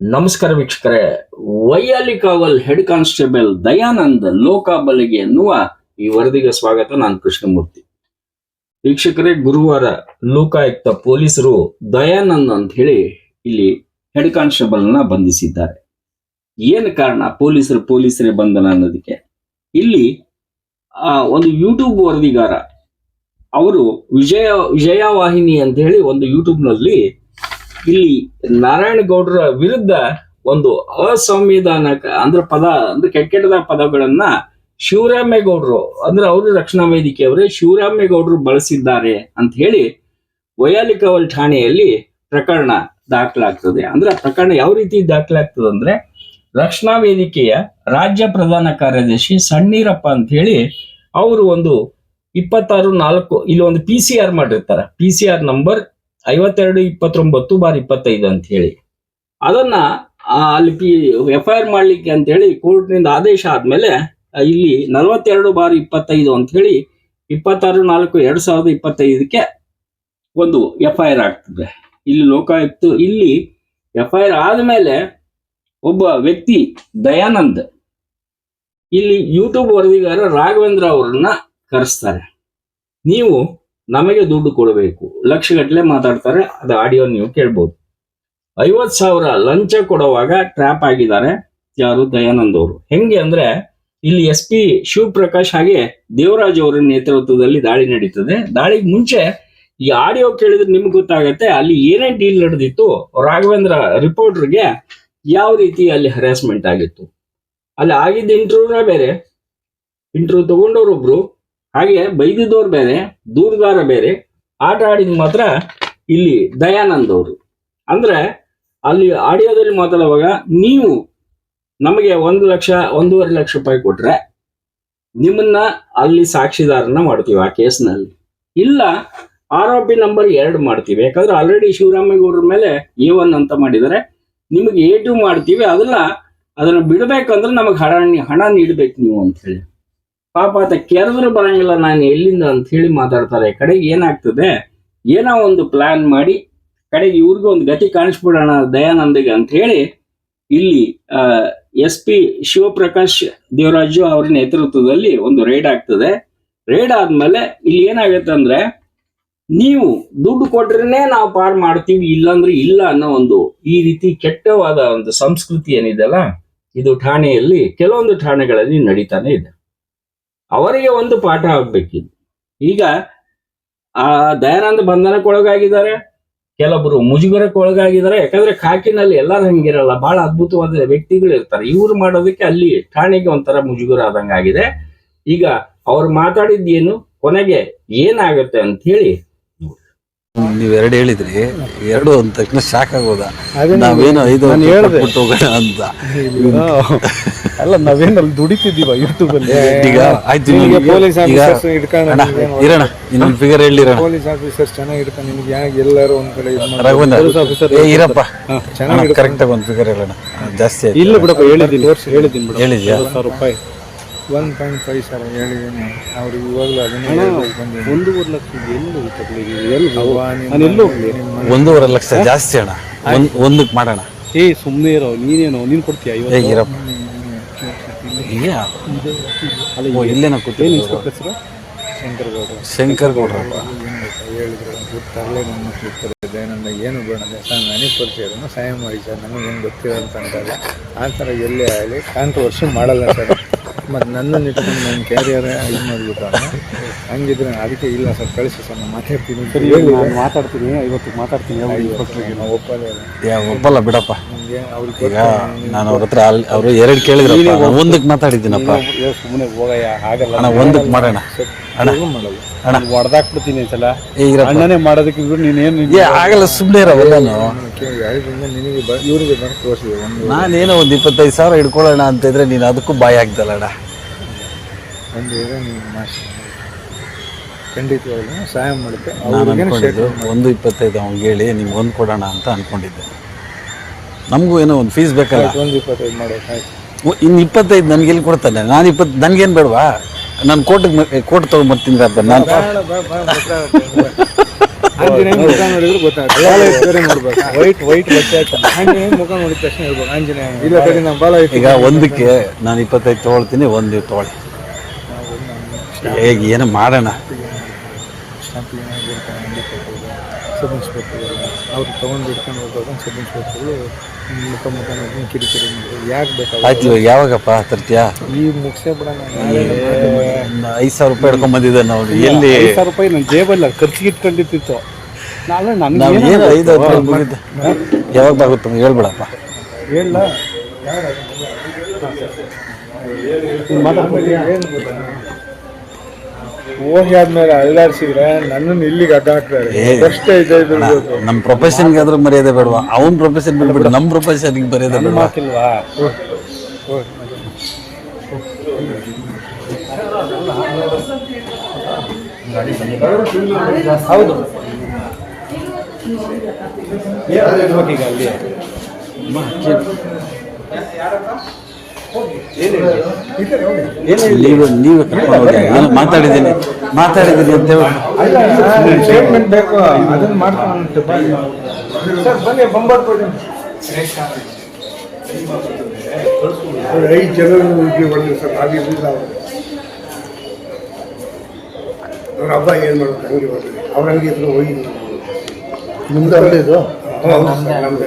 ನಮಸ್ಕಾರ ವೀಕ್ಷಕರೇ. ವೈಯಾಲಿ ಕಾವಲ್ head constable Dayanand ಲೋಕಾಬಲಿಗೆ ಎನ್ನುವ ಈ ವರದಿಗೆ ಸ್ವಾಗತ. ನಾನು ಕೃಷ್ಣಮೂರ್ತಿ. ವೀಕ್ಷಕರೇ ಗುರುವಾರ ಲೋಕಾಯುಕ್ತ ಪೊಲೀಸರು ದಯಾನಂದ್ ಅಂತ ಹೇಳಿ ಇಲ್ಲಿ ಹೆಡ್ ಕಾನ್ಸ್ಟೇಬಲ್ನ ಬಂಧಿಸಿದ್ದಾರೆ. ಏನು ಕಾರಣ ಪೊಲೀಸರು ಪೊಲೀಸರೇ ಬಂಧನ ಅನ್ನೋದಕ್ಕೆ? ಇಲ್ಲಿ ಆ, ಒಂದು ಯೂಟ್ಯೂಬ್ ವರದಿಗಾರ ಅವರು ವಿಜಯ ವಿಜಯ ವಾಹಿನಿ ಅಂತ ಹೇಳಿ ಒಂದು ಯೂಟ್ಯೂಬ್ನಲ್ಲಿ ಇಲ್ಲಿ ನಾರಾಯಣ ಗೌಡರ ವಿರುದ್ಧ ಒಂದು ಅಸಂವಿಧಾನಕ ಅಂದ್ರೆ ಪದ, ಅಂದ್ರೆ ಕೆಟ್ಟ ಕೆಟ್ಟದ ಪದಗಳನ್ನ ಶಿವರಾಮೇಗೌಡರು ಅಂದ್ರೆ ಅವರು ರಕ್ಷಣಾ ವೇದಿಕೆಯವರೇ ಶಿವರಾಮೇಗೌಡರು ಬಳಸಿದ್ದಾರೆ ಅಂತ ಹೇಳಿ ವಯಾಲಿಕವಲ್ ಠಾಣೆಯಲ್ಲಿ ಪ್ರಕರಣ ದಾಖಲಾಗ್ತದೆ. ಅಂದ್ರೆ ಪ್ರಕರಣ ಯಾವ ರೀತಿ ದಾಖಲಾಗ್ತದೆ ಅಂದ್ರೆ ರಕ್ಷಣಾ ವೇದಿಕೆಯ ರಾಜ್ಯ ಪ್ರಧಾನ ಕಾರ್ಯದರ್ಶಿ ಸಣ್ಣೀರಪ್ಪ ಅಂತ ಹೇಳಿ ಅವರು ಒಂದು ಇಪ್ಪತ್ತಾರು ನಾಲ್ಕು, ಇಲ್ಲಿ ಒಂದು ಪಿ ಸಿ ಆರ್ ಮಾಡಿರ್ತಾರೆ. ಪಿ ಸಿ ಆರ್ ನಂಬರ್ ಐವತ್ತೆರಡು, ಇಪ್ಪತ್ತೊಂಬತ್ತು ಬಾರ್ ಇಪ್ಪತ್ತೈದು ಅಂತ ಹೇಳಿ. ಅದನ್ನ ಅಲ್ಲಿ ಪಿ ಎಫ್ ಐ ಆರ್ ಮಾಡ್ಲಿಕ್ಕೆ ಅಂತ ಹೇಳಿ ಕೋರ್ಟ್ನಿಂದ ಆದೇಶ ಆದ್ಮೇಲೆ ಇಲ್ಲಿ ನಲವತ್ತೆರಡು ಬಾರ್ ಇಪ್ಪತ್ತೈದು ಅಂತ ಹೇಳಿ ಇಪ್ಪತ್ತಾರು, ನಾಲ್ಕು, ಎರಡ್ ಸಾವಿರದ ಇಪ್ಪತ್ತೈದಕ್ಕೆ ಒಂದು ಎಫ್ ಐ ಆರ್ ಆಗ್ತದೆ. ಇಲ್ಲಿ ಲೋಕಾಯುಕ್ತ, ಇಲ್ಲಿ ಎಫ್ ಐ ಆರ್ ಆದ್ಮೇಲೆ ಒಬ್ಬ ವ್ಯಕ್ತಿ, ದಯಾನಂದ್, ಇಲ್ಲಿ ಯೂಟ್ಯೂಬ್ ವರದಿಗಾರ ರಾಘವೇಂದ್ರ ಅವರನ್ನ ಕರೆಸ್ತಾರೆ. ನೀವು ನಮಗೆ ದುಡ್ಡು ಕೊಡಬೇಕು. ಲಕ್ಷಗಟ್ಟಲೆ ಮಾತಾಡ್ತಾರೆ, ಅದು ಆಡಿಯೋ ನೀವು ಕೇಳ್ಬೋದು. ಐವತ್ ಸಾವಿರ ಲಂಚ ಕೊಡುವಾಗ ಟ್ರ್ಯಾಪ್ ಆಗಿದ್ದಾರೆ ಯಾರು? ದಯಾನಂದ್ ಅವರು. ಹೆಂಗೆ ಅಂದ್ರೆ, ಇಲ್ಲಿ ಎಸ್ ಪಿ ಶಿವಪ್ರಕಾಶ್ ಹಾಗೆ ದೇವರಾಜ್ ಅವರ ನೇತೃತ್ವದಲ್ಲಿ ದಾಳಿ ನಡೀತದೆ. ದಾಳಿಗೆ ಮುಂಚೆ ಈ ಆಡಿಯೋ ಕೇಳಿದ್ರೆ ನಿಮ್ಗೆ ಗೊತ್ತಾಗತ್ತೆ, ಅಲ್ಲಿ ಏನೇ ಡೀಲ್ ನಡೆದಿತ್ತು, ರಾಘವೇಂದ್ರ ರಿಪೋರ್ಟರ್ಗೆ ಯಾವ ರೀತಿ ಅಲ್ಲಿ ಹರಾಸ್ಮೆಂಟ್ ಆಗಿತ್ತು. ಅಲ್ಲಿ ಆಗಿದ್ದ ಇಂಟರ್ವ್ಯೂನ ಬೇರೆ. ಇಂಟರ್ವ್ಯೂ ತಗೊಂಡವ್ರೊಬ್ರು ಹಾಗೆ ಬೈದಿದ್ದವ್ರು ಬೇರೆ, ದೂರದಾರ ಬೇರೆ, ಆಟ ಆಡಿದ ಮಾತ್ರ ಇಲ್ಲಿ ದಯಾನಂದ್ ಅವರು. ಅಂದ್ರೆ ಅಲ್ಲಿ ಆಡಿಯೋದಲ್ಲಿ ಮಾತಾಡುವಾಗ ನೀವು ನಮಗೆ ಒಂದು ಲಕ್ಷ, ಒಂದೂವರೆ ಲಕ್ಷ ರೂಪಾಯಿ ಕೊಟ್ರೆ ನಿಮ್ಮನ್ನ ಅಲ್ಲಿ ಸಾಕ್ಷಿದಾರನ ಮಾಡ್ತೀವಿ ಆ ಕೇಸ್ನಲ್ಲಿ. ಇಲ್ಲ, ಆರೋಪಿ ನಂಬರ್ ಎರಡು ಮಾಡ್ತೀವಿ. ಯಾಕಂದ್ರೆ ಆಲ್ರೆಡಿ ಶಿವರಾಮೇಗೌಡರ ಮೇಲೆ ಎ ಒನ್ ಅಂತ ಮಾಡಿದರೆ ನಿಮಗೆ ಎ ಟು ಮಾಡ್ತೀವಿ. ಅದನ್ನ ಅದನ್ನ ಬಿಡಬೇಕಂದ್ರೆ ನಮಗೆ ಹಣ ಹಣ ನೀಡ್ಬೇಕು ನೀವು ಅಂತ ಹೇಳಿ. ಪಾಪ ಆತ ಕೆರೆದ್ರು ಬರಂಗಿಲ್ಲ, ನಾನು ಎಲ್ಲಿಂದ ಅಂತ ಹೇಳಿ ಮಾತಾಡ್ತಾರೆ. ಕಡೆಗೆ ಏನಾಗ್ತದೆ? ಏನೋ ಒಂದು ಪ್ಲಾನ್ ಮಾಡಿ, ಕಡೆಗೆ ಇವ್ರಿಗೂ ಒಂದು ಗತಿ ಕಾಣಿಸ್ಬಿಡೋಣ ದಯಾನಂದಿಗೆ ಅಂತ ಹೇಳಿ, ಇಲ್ಲಿ ಎಸ್ ಪಿ ಶಿವಪ್ರಕಾಶ್ ದೇವರಾಜು ಅವರ ನೇತೃತ್ವದಲ್ಲಿ ಒಂದು ರೈಡ್ ಆಗ್ತದೆ. ರೈಡ್ ಆದ್ಮೇಲೆ ಇಲ್ಲಿ ಏನಾಗುತ್ತೆ ಅಂದ್ರೆ, ನೀವು ದುಡ್ಡು ಕೊಟ್ರೇನೆ ನಾವು ಪಾರ್ ಮಾಡ್ತೀವಿ, ಇಲ್ಲಾಂದ್ರೆ ಇಲ್ಲ ಅನ್ನೋ ಒಂದು ಈ ರೀತಿ ಕೆಟ್ಟವಾದ ಒಂದು ಸಂಸ್ಕೃತಿ ಏನಿದೆಲ್ಲ ಇದು ಠಾಣೆಯಲ್ಲಿ, ಕೆಲವೊಂದು ಠಾಣೆಗಳಲ್ಲಿ ನಡೀತಾನೆ ಇದೆ. ಅವರಿಗೆ ಒಂದು ಪಾಠ ಆಗ್ಬೇಕಿದೆ. ಈಗ ಆ ದಯಾನಂದ ಬಂಧನಕ್ಕೊಳಗಾಗಿದ್ದಾರೆ ಕೆಲವೊಬ್ರು ಮುಜುಗರಕ್ಕೆ ಒಳಗಾಗಿದ್ದಾರೆ ಯಾಕಂದ್ರೆ ಕಾಕಿನಲ್ಲಿ ಎಲ್ಲರೂ ಹಂಗಿರಲ್ಲ ಬಹಳ ಅದ್ಭುತವಾದ ವ್ಯಕ್ತಿಗಳು ಇರ್ತಾರೆ. ಇವ್ರು ಮಾಡೋದಕ್ಕೆ ಅಲ್ಲಿ ಠಾಣೆಗೆ ಒಂಥರ ಮುಜುಗರ ಆದಂಗಾಗಿದೆ. ಈಗ ಅವ್ರು ಮಾತಾಡಿದ್ದೇನು ಕೊನೆಗೆ ಏನಾಗುತ್ತೆ ಅಂತ ಹೇಳಿ ನೀವ್ ಎರಡು ಹೇಳಿದ್ರಿ ಎರಡು ಅಂದ ತಕ್ಷಣ ಶಾಕ್ ಆಗೋದ. ನಾವೇನು ಐದು. ಹೋಗೋಣ ಅಂತ. ಅಲ್ಲ ನಾವೇನಲ್ಲಿ ದುಡಿತಿದ್ದೀವ ಯೂಟ್ಯೂಬ್ ಅಲ್ಲಿ. ಈಗ ಆಯ್ತು ಈಗ ಪೊಲೀಸ್ ಆಫೀಸರ್ಸ್ ಇಟ್ಕೊಂಡು ಇರೋಣ ಇನ್ನೊಂದು ಫಿಗರ್ ಹೇಳಿರೋಣ ಪೊಲೀಸ್ ಆಫೀಸರ್ಸ್ ಚೆನ್ನಾಗಿ ಇಟ್ಕೊಂಡು ನಿಮ್ಗೆ ಯಾಕೆ ಎಲ್ಲರೂ ಒಂದ್ ಕಡೆ ಪೊಲೀಸ್ ಆಫೀಸರ್ ಏ ಇರಪ್ಪ. ಚೆನ್ನಾಗಿ ಕರೆಕ್ಟ್ ಆಗಿ ಒಂದು ಫಿಗರ್ ಹೇಳೋಣ ಜಾಸ್ತಿ ಆಯ್ತು. ಇಲ್ಲ ಬಿಡಪ್ಪ ಹೇಳಿದ್ದೀನಿ. ಹೇಳಿದ್ದೀನಿ ಬಿಡ ಹೇಳಿದ್ಯಾ? ಸಾವಿರ ರೂಪಾಯಿ. ಒನ್ ಪಾಯಿಂಟ್ ಫೈವ್ ಸರ್ ಹೇಳಿದ್ದೀನಿ ಅವ್ರಿಗೆ ಇವಾಗಲೂ ಅದನ್ನೇ ಬಂದಿದ್ದೀನಿ. ಒಂದೂವರೆ ಲಕ್ಷ ಎಲ್ಲಿ ತಗೊಳ್ಳಿ ಎಲ್ಲಿ ಎಲ್ಲೂ ಒಂದೂವರೆ ಲಕ್ಷ ಜಾಸ್ತಿ ಅಣ್ಣ. ಒಂದಕ್ಕೆ ಮಾಡೋಣ ಏ ಸುಮ್ಮನೆ ಇರೋ ನೀನೇನೋ ನೀನು ಕೊಡ್ತೀಯ ಏ ಐವತ್ತು ಇರಪ್ಪ ಇಲ್ಲ ಓ ಇಲ್ಲೇನ ಕೂತೀನಿ ಹೆಸರು ಶಂಕರಗೌಡ ಶಂಕರ್ ಹೇಳಿದ್ರು ತರಲೆ ನನ್ನ ಏನು ಬೇಡ ಸರ್ ನನಗೆ ಪರಿಚಯ ಅದನ್ನು ಸಹಾಯ ಮಾಡಿ ಸರ್ ನನಗೆ ಏನು ಗೊತ್ತಿರೋ ಅಂತ ಅಂತಾರೆ. ಆ ಥರ ಎಲ್ಲೇ ಆಗಲಿ ಕಾಂಟ್ರವರ್ಸಿ ಮಾಡಲ್ಲ ಸರ್. ಮತ್ತು ನನ್ನನ್ನು ಇಟ್ಕೊಂಡು ನನ್ನ ಕ್ಯಾರಿಯರ್ ಇದು ಮಾಡಿಬಿಟ್ಟು ಹಂಗಿದ್ರೆ ಅದಕ್ಕೆ ಇಲ್ಲ ಸರ್ ಕಳಿಸಿ ಸರ್ ನಾನು ಮಾತಾಡ್ತೀನಿ ಸರಿ ಹೇಳಿ ನಾನು ಮಾತಾಡ್ತೀನಿ ಇವತ್ತು ಮಾತಾಡ್ತೀನಿ ನಾವು ಒಪ್ಪಲ್ಲ ಯಾ ಒಪ್ಪಲ್ಲ ಬಿಡಪ್ಪ ನಿಮಗೆ ಅವ್ರಿಗೆ ಈಗ ನಾನು ಅವ್ರ ಹತ್ರ ಅಲ್ಲಿ ಅವರು ಎರಡು ಕೇಳಿದ್ರಪ್ಪ ನಾನು ಒಂದಕ್ಕೆ ಮಾತಾಡಿದ್ದೀನಪ್ಪ ಸುಮ್ಮನೆ ಹೋಗಯ್ಯ ಆಗಲ್ಲ ಅಣ್ಣ ಒಂದಕ್ಕೆ ಮಾಡೋಣ ಅಣ್ಣ ಮಾಡಲ್ಲ ಅಣ್ಣ ಹೊಡೆದಾಕ್ಬಿಡ್ತೀನಿ ಸಲ ಈಗ ಅಣ್ಣನೇ ಮಾಡೋದಕ್ಕೆ ಇವ್ರು ನೀನೇನು ಏ ಆಗಲ್ಲ ಸುಮ್ಮನೆ ಇರವೆಲ್ಲನು ಹೇಳಿದ್ರಿಂದ ನಿನಗೆ ಬ ಇವರಿಗೆ ಬಂದು ತೋರಿಸಿದೆ ಒಂದು ನಾನೇನೋ ಒಂದು ಇಪ್ಪತ್ತೈದು ಸಾವಿರ ಹಿಡ್ಕೊಳ್ಳೋಣ ಅಂತ ಇದ್ರೆ ನೀನು ಅದಕ್ಕೂ ಬಾಯಿ ಆಗ್ದಲ್ಲಣ್ಣ ಒಂದು ಏನೋ ಖಂಡಿತವಾಗ್ಲೂ ಸಹಾಯ ಮಾಡುತ್ತೆ. ನಾನು ಅವ್ರಿಗೇನು ಅನ್ಕೊಂಡಿದ್ದು ಒಂದು ಇಪ್ಪತ್ತೈದು ಅವ್ನಿಗೆ ಹೇಳಿ ನಿಮ್ಗೆ ಒಂದು ಕೊಡೋಣ ಅಂತ ಅನ್ಕೊಂಡಿದ್ದೆ. ನಮಗೂ ಏನೋ ಒಂದು ಫೀಸ್ ಬೇಕಲ್ಲ? ಒಂದು ಇಪ್ಪತ್ತೈದು ಆಯ್ತು. ಒ- ಇನ್ನು ಇಪ್ಪತ್ತೈದು ನನಗೆ ಎಲ್ಲಿ ಕೊಡ್ತಾನೆ? ನಾನು ಇಪ್ಪತ್ತು ನನಗೇನು ಬೇಡವಾ? ನಾನು ಕೋರ್ಟಿಗೆ ಕೋರ್ಟ್ ತೊಗೊಂಬರ್ತೀನಿ ಅಂತ ನಾನು ಬೇಡ, ಬೇಡ, ಬೇಡ, ಗೊತ್ತಾಗುತ್ತೆ. ಆಂಜನೇಯ ಮುಖ ನೋಡಿದ್ರೆ ಗೊತ್ತಾಗುತ್ತೆ. ಬಾಲ ಎತ್ತು ಬೇರೆ ನೋಡ್ಬೇಕು. ವೈಟ್ ವೈಟ್ ಬಟ್ಟೆ ಹಾಕಿ ಆಂಜನೇಯ ಮುಖ ನೋಡಿದ ತಕ್ಷಣ ಹೇಳ್ಬೇಕು ಆಂಜನೇಯ ಇಲ್ಲ ಕಡೆ ನಾವು ಬಾಲ ಎತ್ತು ಈಗ ಒಂದಕ್ಕೆ ನಾನು ಇಪ್ಪತ್ತೈದು ತೊಗೊಳ್ತೀನಿ ಒಂದು ನೀವು ತೊಗೊಳ್ಳಿ. ಹೇಗೆ ಏನು ಮಾಡೋಣ? ಸಬ್ ಇನ್ಸ್ಪೆಕ್ಟರ್ ಅವ್ರು ತೊಗೊಂಡು ಹಿಡ್ಕೊಂಡು ಹೋಗ್ಬೇಕು ಸಬ್ ಇನ್ಸ್ಪೆಕ್ಟರ್ಗಳು ಮುಖ ಮುಖ ನೋಡ್ಕೊಂಡು ಕಿರಿಕಿರಿ ಯಾಕೆ ಬೇಕಾಗ ಆಯ್ತು ಇವಾಗ ಯಾವಾಗಪ್ಪ ತರ್ತೀಯ? ಈ ಮುಗಿಸೇ ಬಿಡ ಐದು ಸಾವಿರ ರೂಪಾಯಿ ಹಿಡ್ಕೊಂಡ್ ಬಂದಿದ್ದೆ ನಾವು ಎಲ್ಲಿ? ಐದು ಸಾವಿರ ರೂಪಾಯಿ ನನ್ನ ಜೇಬಲ್ಲ ಖರ್ಚಿಗೆ ಇಟ್ಕೊಂಡಿರ್ತಿತ್ತು ನಾನು ಏನು ಐದು ರೂಪಾಯಿ ಯಾವಾಗ ಬಾಗುತ್ತೆ ಹೇಳ್ಬೇಡಪ್ಪ. ಹೇಳ. ಏನು ಗೊತ್ತಾ ಹೋಗಿ ಆದ್ಮೇಲೆ ಅಳ್ಳಾಡ್ಸಿದ್ರೆ ನನ್ನನ್ನು ಇಲ್ಲಿಗೆ ಅಡ್ಡ ಹಾಕ್ತಾರೆ ಐದು ಐದು ನಮ್ಮ ಪ್ರೊಫೆಷನ್ಗೆ ಆದ್ರೂ ಮರ್ಯಾದೆ ಬೇಡವಾ? ಅವ್ನ ಪ್ರೊಫೆಷನ್ ಬಿಡ್ಬಿಟ್ಟು ನಮ್ಮ ಪ್ರೊಫೆಷನ್ಗೆ ಮರ್ಯಾದೆ ಬೇಡವಾ? ಮಾತಿಲ್ವಾ? ಹೌದು. ಈಗ ಅಲ್ಲಿ. ನೀವು ನೀವು ಕರ್ಕೊಂಡು ಹೋಗಿ ನಾನು ಮಾತಾಡಿದ್ದೀನಿ. ಮಾತಾಡಿದ್ದೀನಿ ಅಂತ ಹೇಳಿ. ಸ್ಟೇಟ್ಮೆಂಟ್ ಬೇಕು. ಅದನ್ನ ಮಾಡ್ಕೊಂಡು ಸರ್ ಬನ್ನಿ ಬಂಬರ್ ಕೊಡಿ. ಐದು ಜನ ಸರ್ ಆಗಿರಲಿಲ್ಲ ಅವರು. ಅವ್ರ ಹಬ್ಬ ಏನು ಮಾಡೋದು? ಅಂಗಡಿ ಬರ್ತೀವಿ ಅವ್ರ ಹಂಗೆ ಇದ್ರು ಹೋಗಿ ನಿಮ್ದು ಅಲ್ಲ ಇದು? ನಮ್ದು